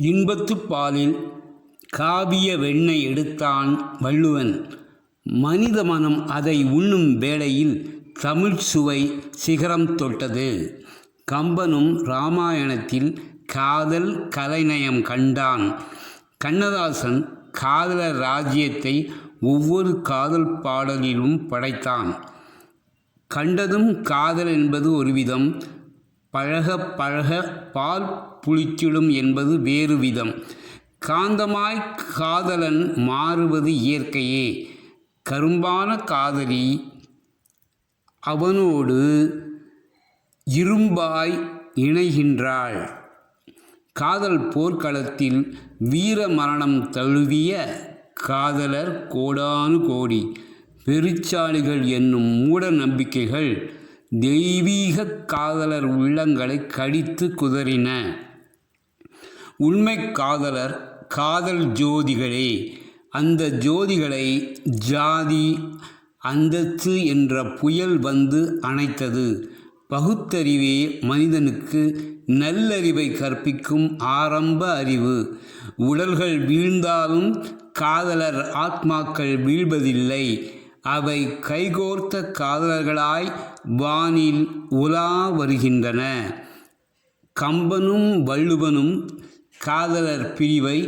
இன்பத்துப்பாலில் காவிய வெண்ணெய் எடுத்தான் வள்ளுவன். மனித மனம் அதை உண்ணும் வேளையில் தமிழ் சுவை சிகரம் தொட்டது. கம்பனும் இராமாயணத்தில் காதல் கலைநயம் கண்டான். கண்ணதாசன் காதலர் ராஜ்யத்தை ஒவ்வொரு காதல் பாடலிலும் படைத்தான். கண்டதும் காதல் என்பது ஒருவிதம் பழக பழக பால் புளிச்சிடும் என்பது வேறு விதம். காந்தமாய் காதலன் மாறுவது இயற்கையே. கரும்பான காதலி அவனோடு இரும்பாய் இணைகின்றாள். காதல் போர்க்களத்தில் வீர மரணம் தழுவிய காதலர் கோடானு கோடி. பெருச்சாளிகள் என்னும் மூட நம்பிக்கைகள் தெய்வீக காதலர் உள்ளங்களை கடித்து குதறின. உண்மை காதலர் காதல் ஜோதிகளே அந்த ஜோதிகளை ஜாதி அந்தஸ்து என்ற புயல் வந்து அணைத்தது. பகுத்தறிவே மனிதனுக்கு நல்லறிவை கற்பிக்கும் ஆரம்ப அறிவு. உடல்கள் வீழ்ந்தாலும் காதலர் ஆத்மாக்கள் வீழ்வதில்லை. அவை கைகோர்த்த காதலர்களாய் வானில் உலா வருகின்றன. கம்பனும் வள்ளுவனும் காதலர் பிரிவை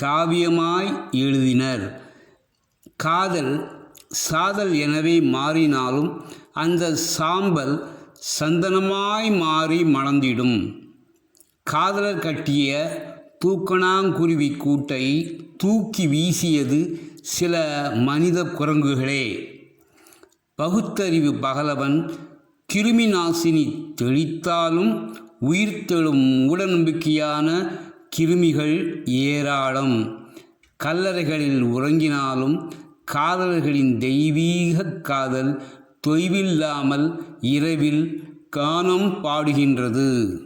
காவியமாய் எழுதினர். காதல் சாதல் எனவே மாறினாலும் அந்த சாம்பல் சந்தனமாய் மாறி மணந்திடும். காதலர் கட்டிய தூக்கணாங்குருவி கூட்டை தூக்கி வீசியது சில மனித குரங்குகளே. பகுத்தறிவு பகலவன் கிருமி நாசினி தெளித்தாலும் உயிர்த்தெழும் மூடநம்பிக்கையான கிருமிகள் ஏராளம். கல்லறைகளில் உறங்கினாலும் காதலர்களின் தெய்வீக காதல் தொய்வில்லாமல் இரவில் கானம் பாடுகின்றது.